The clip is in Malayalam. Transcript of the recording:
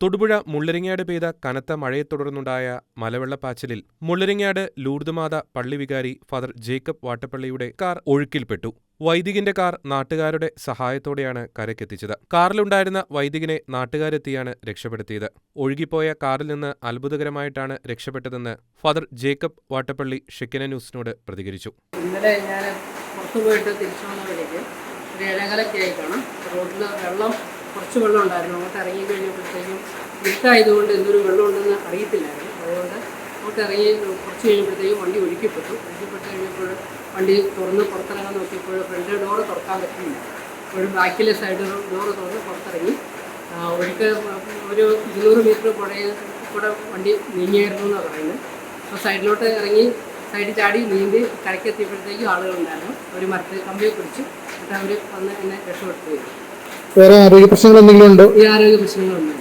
തൊടുപുഴ മുള്ളരിങ്ങാട് പെയ്ത കനത്ത മഴയെ തുടർന്നുണ്ടായ മലവെള്ളപ്പാച്ചിലിൽ മുള്ളരിങ്ങാട് ലൂർദുമാത പള്ളിവികാരി ഫാദർ ജേക്കബ് വാട്ടപ്പള്ളിയുടെ കാർ ഒഴുക്കിൽപ്പെട്ടു. വൈദികന്റെ കാർ നാട്ടുകാരുടെ സഹായത്തോടെയാണ് കരക്കെത്തിച്ചത് കാറിലുണ്ടായിരുന്ന വൈദികനെ നാട്ടുകാരെത്തിയാണ് രക്ഷപ്പെടുത്തിയത്. ഒഴുകിപ്പോയ കാറിൽ നിന്ന് അത്ഭുതകരമായിട്ടാണ് രക്ഷപ്പെട്ടതെന്ന് ഫാദർ ജേക്കബ് വാട്ടപ്പള്ളി ഷെക്കിന ന്യൂസിനോട് പ്രതികരിച്ചു. ഇന്നലെ ഞാൻ പുറത്തു പോയിട്ട് തിരിച്ചു വന്ന വഴിക്ക് റോഡിൽ വെള്ളം കുറച്ച് വെള്ളം ഉണ്ടായിരുന്നു. അങ്ങോട്ട് ഇറങ്ങി കഴിഞ്ഞപ്പോഴത്തേക്കും വിട്ടായതുകൊണ്ട് എന്തൊരു വെള്ളം ഉണ്ടെന്ന് അറിയത്തില്ലായിരുന്നു. അതുകൊണ്ട് അങ്ങോട്ട് ഇറങ്ങി കുറച്ച് കഴിഞ്ഞപ്പോഴത്തേക്കും വണ്ടി ഒഴുക്കിപ്പെട്ടു. ഒഴുക്കിപ്പെട്ട് കഴിഞ്ഞപ്പോൾ വണ്ടി തുറന്ന് പുറത്തിറങ്ങാൻ നോക്കിയപ്പോൾ ഫ്രണ്ട് ഡോർ തുറക്കാൻ പറ്റില്ല അപ്പോൾ ബാക്കിലെ സൈഡ് ഡോർ തുറന്ന് പുറത്തിറങ്ങി. ഒഴുക്ക് ഒരു ഇരുന്നൂറ് മീറ്റർ പുഴയിൽ കൂടെ വണ്ടി നീങ്ങിയായിരുന്നു എന്നാണ് പറയുന്നത്. അപ്പോൾ സൈഡിലോട്ട് ഇറങ്ങി സൈഡിൽ ചാടി നീന്തി കരയ്ക്കെത്തിയപ്പോഴത്തേക്കും ആളുകളുണ്ടായിരുന്നു. ഒരു മരത്തിൽ കമ്പിയെ പിടിച്ച് എന്നിട്ട് അവർ വന്ന് എന്നെ രക്ഷപ്പെടുത്തുകയും വേറെ ആരോഗ്യ പ്രശ്നങ്ങൾ എന്തെങ്കിലും ഉണ്ടോ? ഈ ആരോഗ്യ പ്രശ്നങ്ങളൊന്നുമില്ല.